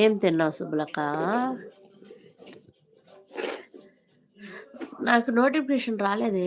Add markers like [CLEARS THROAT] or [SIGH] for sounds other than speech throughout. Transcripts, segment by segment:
ఏం తిన్నావు సుబ్బులక్క? నాకు నోటిఫికేషన్ రాలేదే.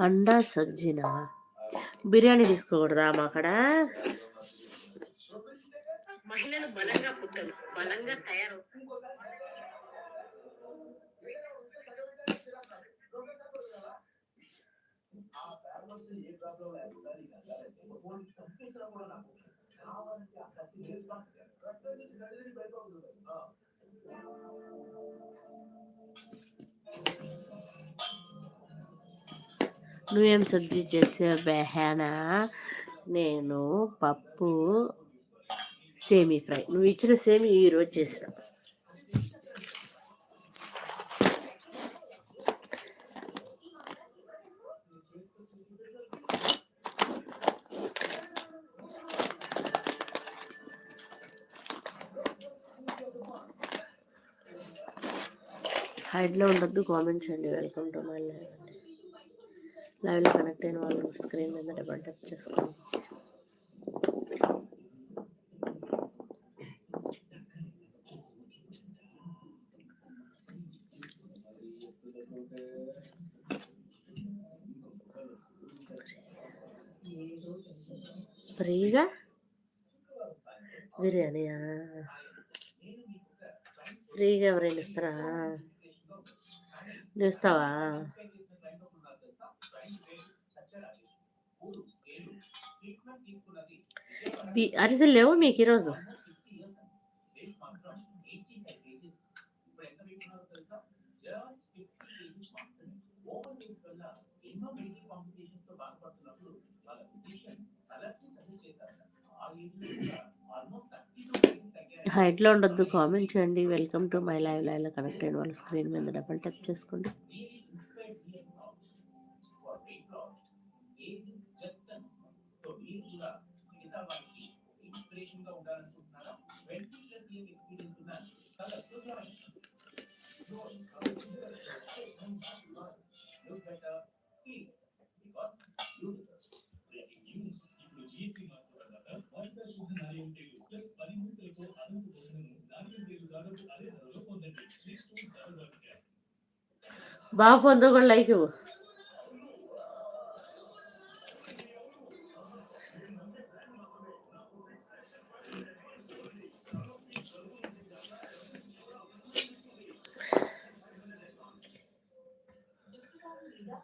అండా సజ్జిన? బిర్యానీ తీసుకోకూడదా మా అక్కడ మహిళలు బలంగా పుట్టరు బలంగా తయారు. నువ్వేం సబ్జీ చేసావు బెహానా నేను పప్పు సేమీ ఫ్రై. నువ్వు ఇచ్చిన సేమీ ఈరోజు చేసిన. హైడ్లో ఉండొద్దు కామెంట్ చేయండి. వెల్కమ్ టు మై లైఫ్ అండి లైవ్లో కనెక్ట్ అయిన వాళ్ళు స్క్రీన్ మీద డబల్ టప్ చేసుకోండి. ఫ్రీగా? బిర్యానీయా? ఫ్రీగా ఎవరైనా ఇస్తారా? నువ్వు ఇస్తావా బి- అరిసెలు లేవు మీకు ఈరోజు? హైట్లో ఉండొద్దు కామెంట్ చేయండి. వెల్కమ్ టు మై లైవ్ లైవ్లో కనెక్ట్ అయిన వాళ్ళు స్క్రీన్ మీద డబల్ టచ్ చేసుకోండి. బాగా పొందుకోలేకు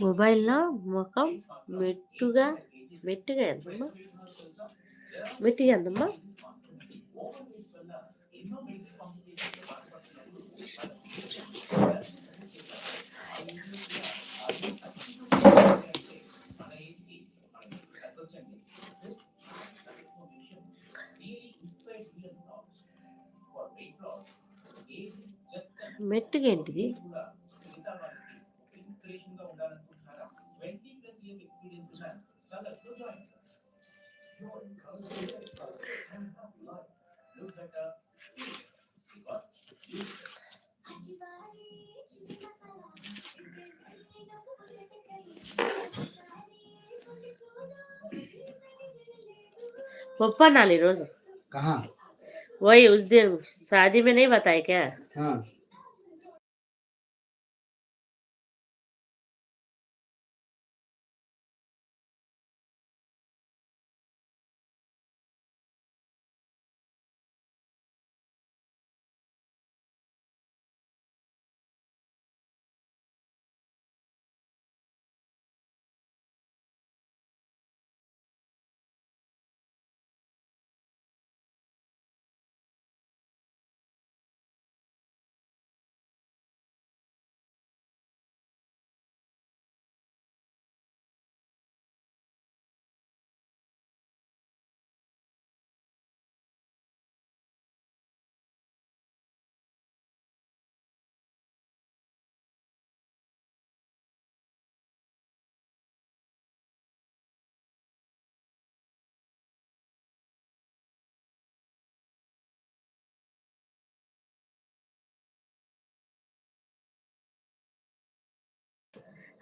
మొబైల్లో ముఖం మెట్టుగా మెట్టుగా ఎంతమ్మా? మెట్టుగా ఎంతమ్మా? మెట్టుగా ఏంటిది पप्पा नाली रोज कहाँ वही उस दिन शादी में नहीं बताए क्या हाँ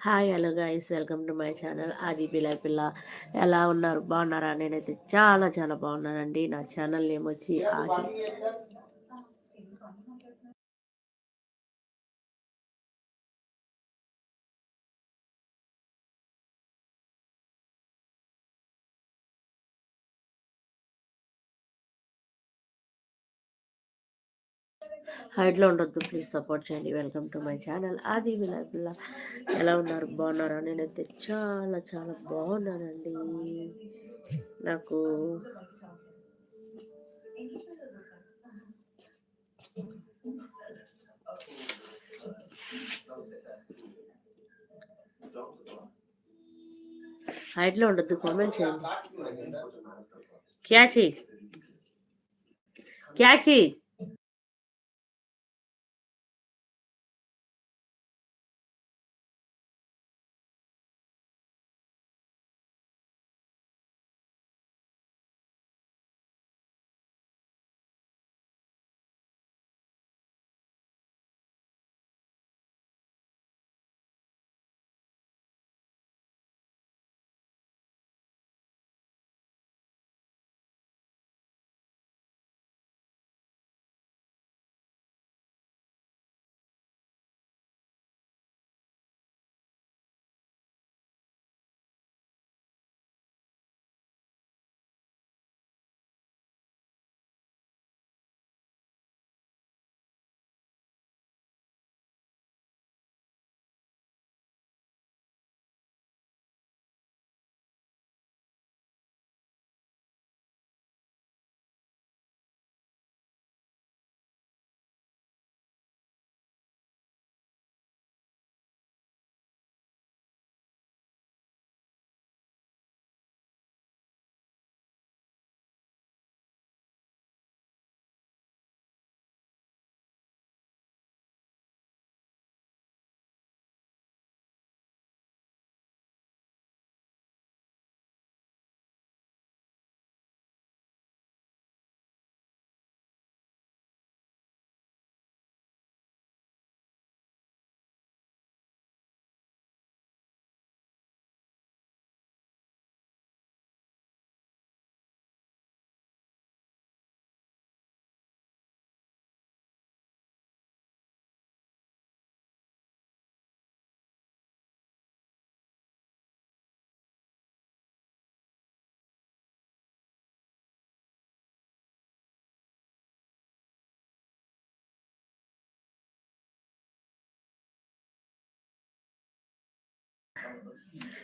hi hello guys welcome to my channel Aadi పిల్ల పిల్ల. ఎలా ఉన్నారు? బాగున్నారా? నేనైతే చాలా చాలా బాగున్నానండి. నా ఛానల్ నేమ్ వచ్చి ఆది. హైట్లో ఉండొద్దు. ప్లీజ్ సపోర్ట్ చేయండి. Welcome to my channel. Aadi పిల్ల ఎలా ఉన్నారు? బాగున్నారా? నేనైతే చాలా చాలా బాగున్నానండి. నాకు హైట్లో ఉండొద్దు. కామెంట్ చేయండి. క్యా చీజ్ క్యా చీజ్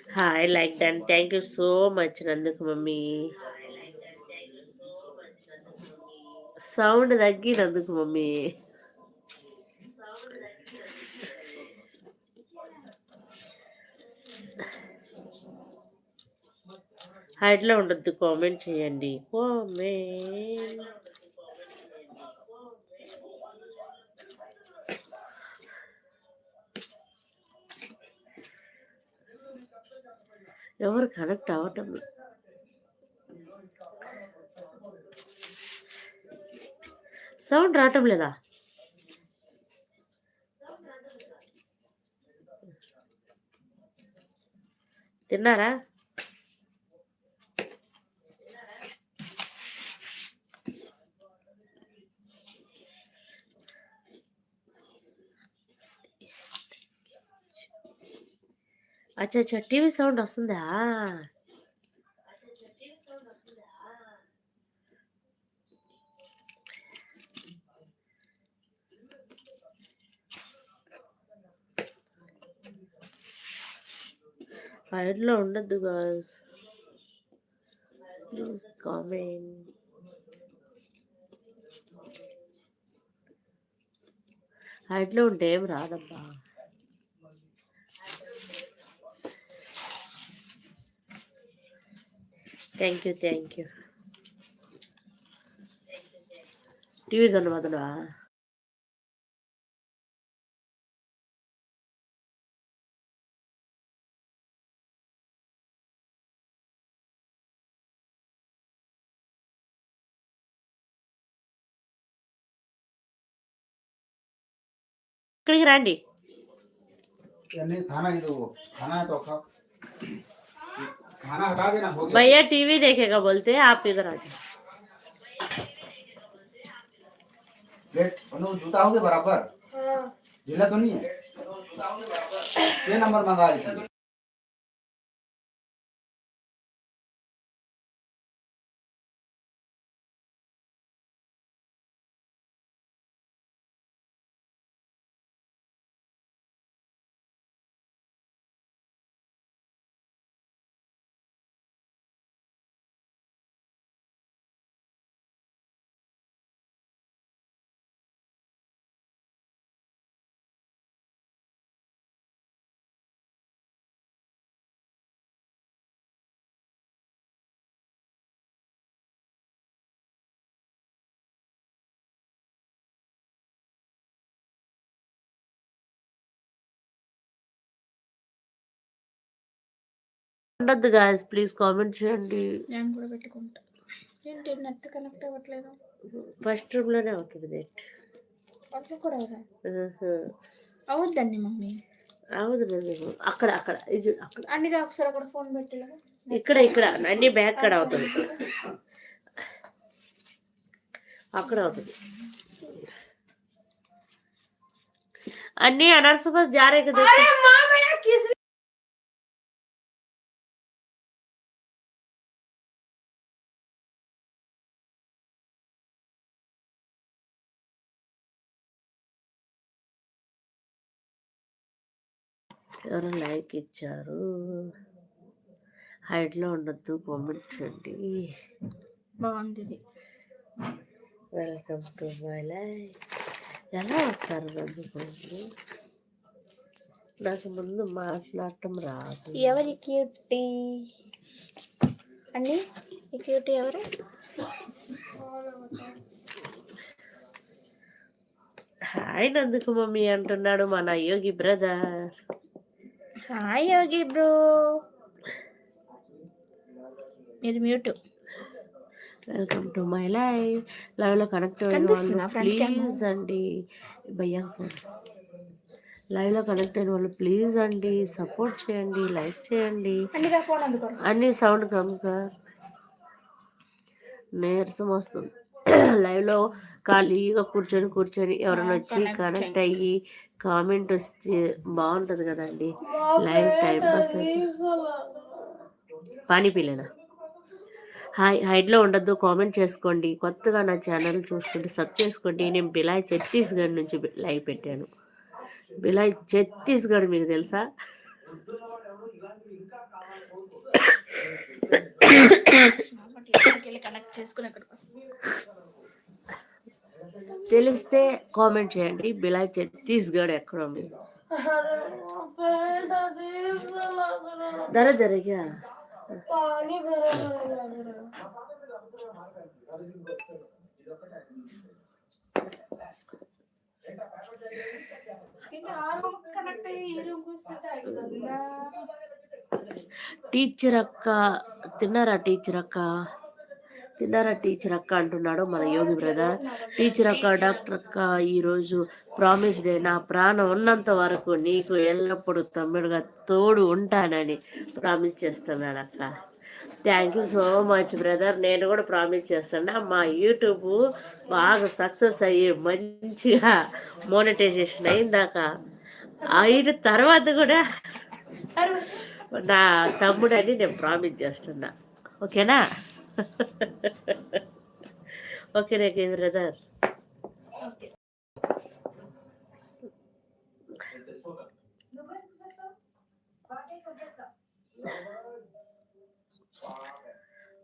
హాయ్ లైక్ దాన్ థ్యాంక్ యూ సో మచ్ నందుకు మమ్మీ సౌండ్ తగ్గినందుకు మమ్మీ హైట్లో ఉండద్దు. కామెంట్ చేయండి. కామెంట్ ఎవరు కనెక్ట్ అవ్వటం లేదు. సౌండ్ రావటం లేదా తిన్నారా అచ్చా అచ్చా టీవీ సౌండ్ వస్తుందా? హైడ్లో ఉండద్దు గాయస్ ప్లీజ్ కామెంట్. హైడ్లో ఉంటే ఏం రాదబ్బా. Thank you thank you T V ಧನ್ಯವಾದವಾ ఇక్కడికి రండి ఇవన్నీ ఖానా ఇది ఖానా తొక్క खाना हटा देना हो भैया टीवी देखेगा बोलते हैं आप इधर आ जाओ। जूता हो गया बराबर ढीला तो नहीं है? ये नंबर मंगा रही ఉండద్దు గాయస్ ప్లీజ్ కామెంట్ చేయండి. నేను కూడా పెట్టుకుంటా. ఏంటి నెట్ కనెక్ట్ అవ్వట్లేదు? ఫస్ట్ రూమ్లోనే అవుతుంది నెట్ అట్లా కూడా అవద్దండి మమ్మీ. అవదు లేదు అక్కడ అక్కడ ఇది అక్కడ. అన్నిగా ఒకసారి అక్కడ ఫోన్ పెట్టలేదు ఇక్కడ ఇక్కడ అన్ని బ్యాక్ కాడ అవుతుంది. అక్కడ అవుతుంది. అన్ని అనర్సు బస్ జారే కదా ఎవరో లైక్ ఇచ్చారు. హైట్లో ఉండొద్దు కామెంట్ చేయండి. బాగుంది. వెల్కమ్ టు మై లైఫ్ ఎలా వస్తారు అందుకోండి నాకు ముందు మాట్లాడటం రాదు. ఎవరి క్యూటీ? అండి ఈ క్యూటీ ఎవరు? హాయ్ నందుకు మమ్మీ అంటున్నాడు మన Yogi brother. Hi Yogi bro మీరు mute. Welcome to my life లైవ్లో కనెక్ట్ అయిన వాళ్ళు? ప్లీజ్ అండి భయ్యా ఫోన్. లైవ్లో కనెక్ట్ అయిన వాళ్ళు ప్లీజ్ అండి సపోర్ట్ చేయండి లైక్ చేయండి. అన్ని సౌండ్ కనుక నీరసం వస్తుంది. [CLEARS THROAT] లైవ్లో ఖాళీగా కూర్చొని కూర్చొని ఎవరైనా వచ్చి కనెక్ట్ అయ్యి కామెంట్ వస్తే బాగుంటుంది కదండి. లైవ్ టైం పాస్ పానీ పిల్లనా హాయ్ హైట్లో ఉండొద్దు కామెంట్ చేసుకోండి. కొత్తగా నా ఛానల్ చూస్తుంటే సబ్ చేసుకోండి. నేను బిలాయ్ ఛత్తీస్గఢ్ నుంచి లైవ్ పెట్టాను. బిలాయ్ ఛత్తీస్గఢ్ మీకు తెలుసా? కనెక్ట్ చేసుకుని వస్తాను తెలిస్తే కామెంట్ చేయండి. బిలాయ్ ఛత్తీస్గఢ్ ఎక్కడ ఉంది? ధర జరిగా? టీచర్ అక్క తిన్నారా టీచర్ అక్క తిన్నారా టీచర్ అక్క అంటున్నాడు మన యోగి బ్రదర్. టీచర్ అక్క డాక్టర్ అక్క ఈరోజు ప్రామిస్ డే. నా ప్రాణం ఉన్నంత వరకు నీకు ఎల్లప్పుడూ తమ్ముడుగా తోడు ఉంటానని ప్రామిస్ చేస్తున్నాడు అక్క. Thank you so much brother నేను కూడా ప్రామిస్ చేస్తున్నా. మా యూట్యూబ్ బాగా సక్సెస్ అయ్యి మంచిగా మోనిటైజేషన్ అయిందాక అయిన తర్వాత కూడా నా తమ్ముడని నేను ప్రామిస్ చేస్తున్నా. ఓకేనా? Okay Rekha brother.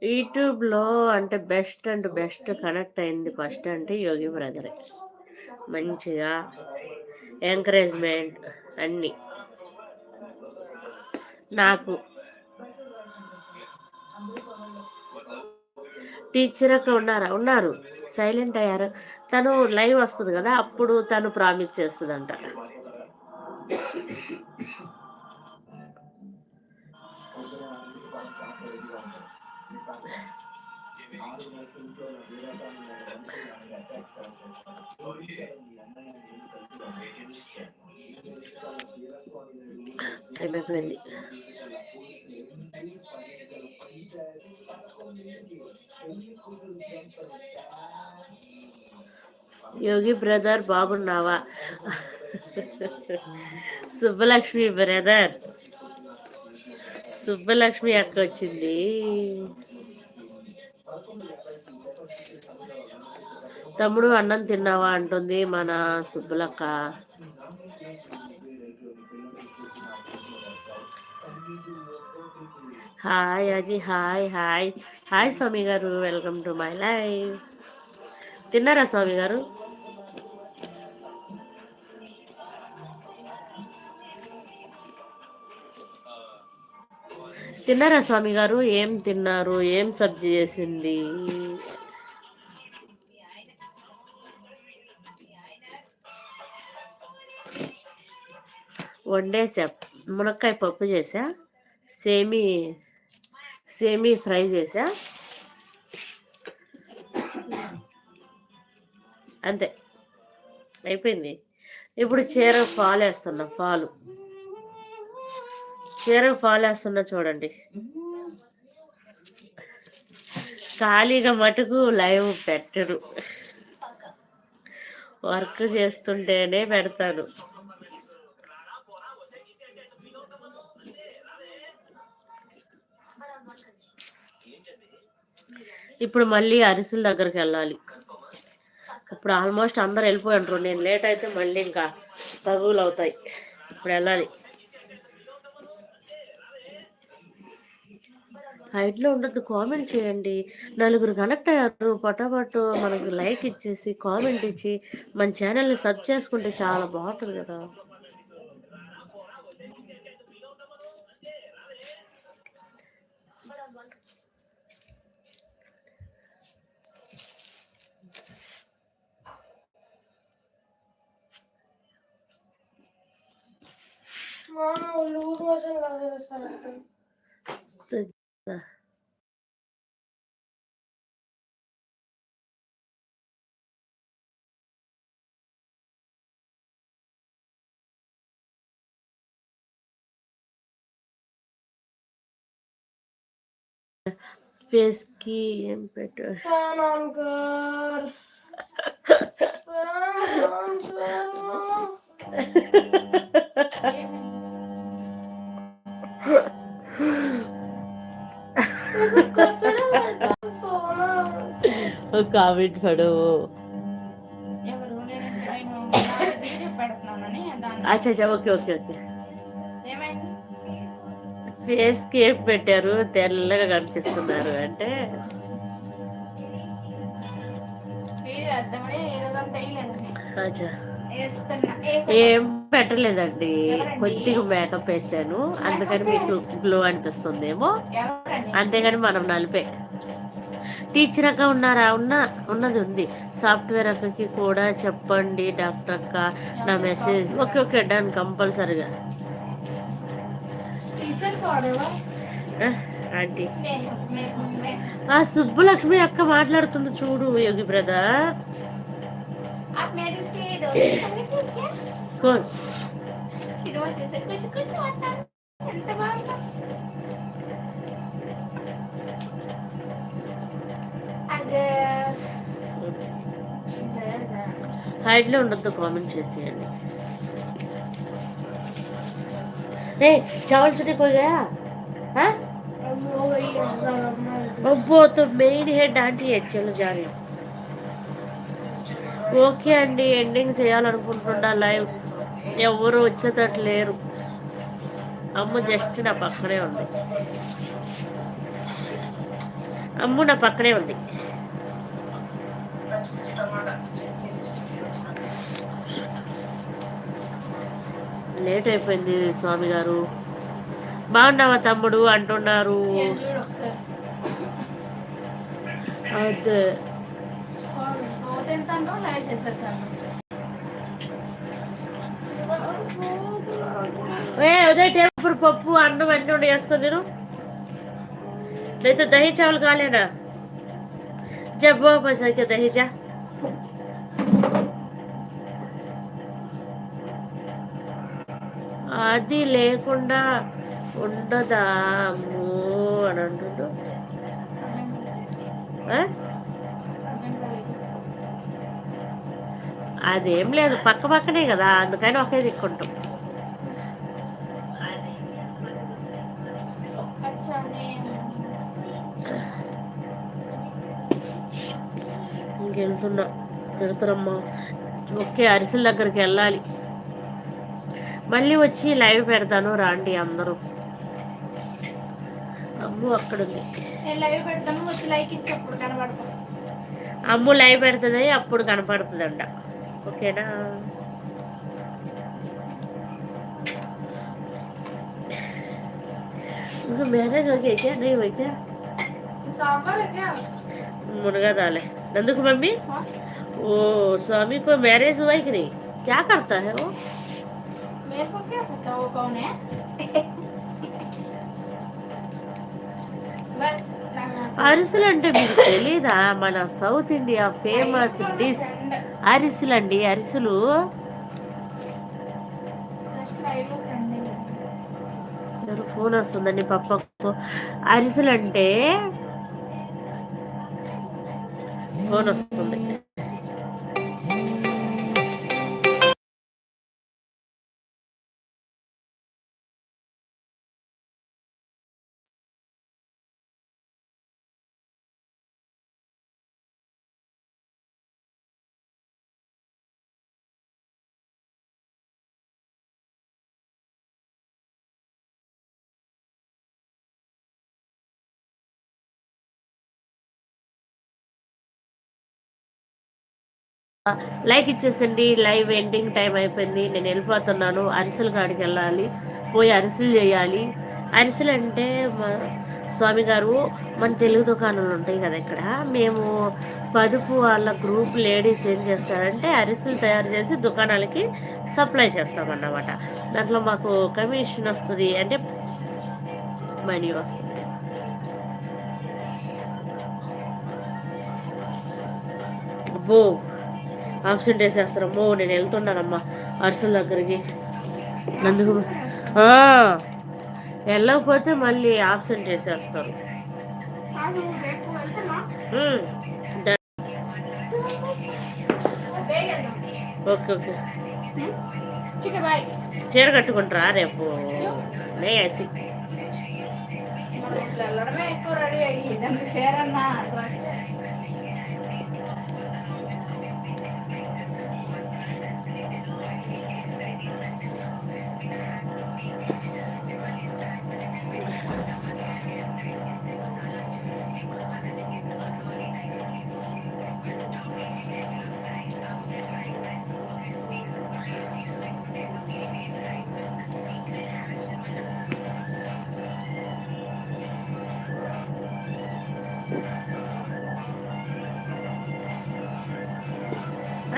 యూట్యూబ్లో అంటే బెస్ట్ అండ్ బెస్ట్ కనెక్ట్ అయింది ఫస్ట్ అంటే యోగి బ్రదరే. మంచిగా ఎంకరేజ్మెంట్ అన్నీ. నాకు టీచర్ అక్కడ ఉన్నారా? ఉన్నారు. సైలెంట్ అయ్యారు. తను లైవ్ వస్తుంది కదా అప్పుడు తను ప్రామిస్ చేస్తుందంట. టైం అయిపోయింది. యోగి బ్రదర్ బాగున్నావా? సుబ్బలక్ష్మి బ్రదర్. సుబ్బలక్ష్మి అక్క వచ్చింది తమ్ముడు అన్నం తిన్నావా అంటుంది మన సుబ్బలక్క. హాయ్ అది హాయ్ హాయ్. హాయ్ స్వామి గారు వెల్కమ్ టు మై లైఫ్. తిన్నారా స్వామి గారు? తిన్నారా స్వామి గారు? ఏం తిన్నారు? ఏం సబ్జీ చేసింది? వండేసా మునక్కాయ పప్పు చేసా సేమీ సేమీ ఫ్రై చేసా. అంతే. అయిపోయింది. ఇప్పుడు చీర ఫాల్ వేస్తున్నా ఫాలు. చీర ఫాల్ వేస్తున్నా చూడండి. ఖాళీగా మటుకు లైవ్ పెట్టరు వర్క్ చేస్తుంటేనే పెడతాను. ఇప్పుడు మళ్ళీ అరిసెల దగ్గరికి వెళ్ళాలి. ఇప్పుడు ఆల్మోస్ట్ అందరు వెళ్ళిపోయినారు నేను లేట్ అయితే మళ్ళీ ఇంకా తగువులు అవుతాయి. ఇప్పుడు వెళ్ళాలి. హైట్లో ఉండద్దు. కామెంట్ చేయండి. నలుగురు కనెక్ట్ అయ్యారు. పటాపట్టు మనకు లైక్ ఇచ్చేసి కామెంట్ ఇచ్చి మన ఛానల్ని సబ్ చేసుకుంటే చాలా బాగుంటుంది కదా. हाँ फेस की एम्पेटर फ़ैन ऑन कर फ़ैन ऑन కామెంట్ పడవు అచ్చా అచ్చా okay okay okay. Face cap పెట్టారు తెల్లగా కనిపిస్తున్నారు అంటే. అచ్చా. ఏం పెట్టలేదండి. కొద్దిగా మేకప్ వేసాను. అందుకని మీకు గ్లో అనిపిస్తుందేమో. అంతేగాని మనం నలిపే. టీచర్ అక్క ఉన్నారా? ఉన్న ఉన్నది ఉంది. సాఫ్ట్వేర్ అక్కకి కూడా చెప్పండి డాక్టర్ అక్క నా మెసేజ్. Okay okay done. కంపల్సరిగా. ఆంటీ. ఆ సుబ్బులక్ష్మి అక్క మాట్లాడుతుంది చూడు యోగి బ్రదర్. గుడ్ సినిమా చూసారు హైడ్లో ఉండొద్దు కామెంట్ చేసేయండి. ఏ చావల్ చుట్టి పోయా అబ్బో తో మెయిన్ హెడ్ ఆంటీ హెచ్ఎల్ జారీ ఓకే అండి ఎండింగ్ చేయాలనుకుంటున్నా లైవ్. ఎవరు వచ్చేటట్టు లేరు అమ్మ జస్ట్ నా పక్కనే ఉంది. అమ్ము నా పక్కనే ఉంది. లేట్ అయిపోయింది స్వామి గారు. బాగున్నావా తమ్ముడు? అంటున్నారు. అదే. గో తింటాను లైవ్ చేసేస్తాను ఏ ఉదయ టేపుడు పప్పు అన్నం అన్నీ ఉండి వేసుకొని తిను. లేదు దహి చావులు కాలేనా? జబ్బు పైసా దహి జా. అది లేకుండా ఉండదా అని అంటుండు. అదేం లేదు పక్క పక్కనే కదా అందుకని ఒకే దిక్కుంటాం ఇంకెళ్తున్నా తిడుతురమ్మా. ఓకే అరిసెల దగ్గరికి వెళ్ళాలి. మళ్ళీ వచ్చి లైవ్ పెడతాను రాండి అందరూ. అమ్ము అక్కడ ఉంది అమ్ము లైవ్ పెడుతుంది అప్పుడు కనపడుతుందంట. ఓకేనా ఇంకా మ్యారేజ్ ఓకే क्या नहीं हुई क्या सांबर है क्या मुर्गा दाल है नंदू को मम्मी हाँ? वो स्वामी को मैरिज हुआ है कि नहीं क्या करता है वो मेरे को क्या पता वो कौन है बस అరిసెలు అంటే మీకు తెలీదా? మన సౌత్ ఇండియా ఫేమస్ డిష్ అరిసెలు అండి అరిసెలు ఎవరు ఫోన్ వస్తుందండి పప్పకు. అరిసెలు అంటే ఫోన్ వస్తుంది. లైక్ ఇచ్చేసండి లైవ్ ఎండింగ్ టైం అయిపోయింది నేను వెళ్ళిపోతున్నాను అరిసెల కాడికి వెళ్ళాలి పోయి అరిసెలు చేయాలి. అరిసెలు అంటే మా స్వామి గారు మన తెలుగు దుకాణాలు ఉంటాయి కదా ఇక్కడ మేము పదుపు వాళ్ళ గ్రూప్ లేడీస్ ఏం చేస్తారంటే అరిసెలు తయారు చేసి దుకాణాలకి సప్లై చేస్తామన్నమాట. దాంట్లో మాకు కమిషన్ వస్తుంది అంటే మనీ వస్తుంది. అబ్బో ఆబ్సెంట్ వేసేస్తారమ్మో నేను వెళ్తున్నానమ్మా అర్సుల దగ్గరికి. అందుకు వెళ్ళకపోతే మళ్ళీ ఆబ్సెంట్ వేసేస్తారు. Okay okay. చీర కట్టుకుంటారా రేపు? నే వేసి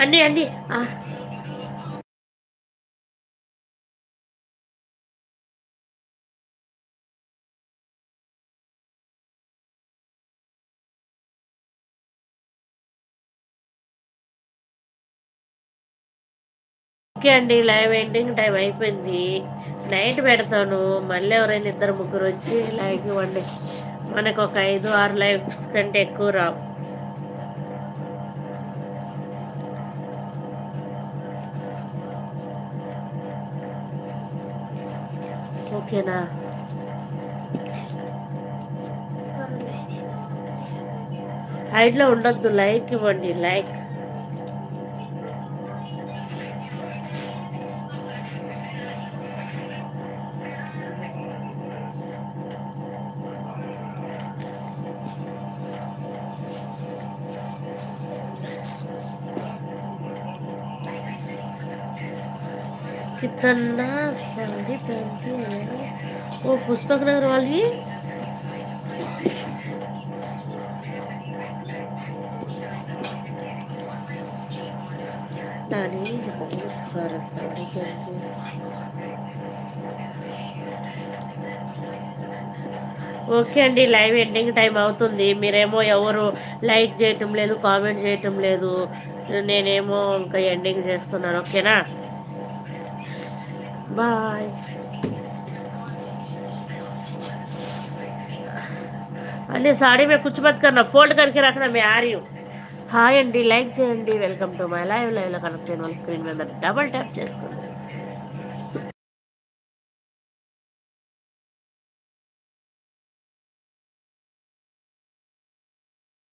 అండి అండి. ఓకే అండి లైవ్ ఎండింగ్ టైం అయిపోయింది. నైట్ పెడతాను. మళ్ళీ ఎవరైనా ఇద్దరు ముగ్గురు వచ్చి లైవ్ ఇవ్వండి. మనకు ఒక ఐదు ఆరు లైవ్స్ కంటే ఎక్కువ రావు. ఓకేనా? హైట్లో ఉండొద్దు లైక్ ఇవ్వండి లైక్ కన్నా సారీ పెద్ద ఓ పుష్పక్ నగర్ వాళ్ళవి సరే ఓకే అండి లైవ్ ఎండింగ్ టైం అవుతుంది. మీరేమో ఎవరు లైక్ చేయటం లేదు కామెంట్ చేయటం లేదు. నేనేమో ఇంకా ఎండింగ్ చేస్తున్నాను ఓకేనా? బాయ్ అన్ని సాడీ మేము కూర్చోబెత్తు కన్నా ఫోల్డ్ కరికి రకన మీ ఆర్యూ హాయ్ అండి లైక్ చేయండి. వెల్కమ్ టు మై లైవ్ లైవ్లో కనెక్ట్ అయిన వాళ్ళ స్క్రీన్ మీద డబల్ ట్యాప్ చేసుకోండి.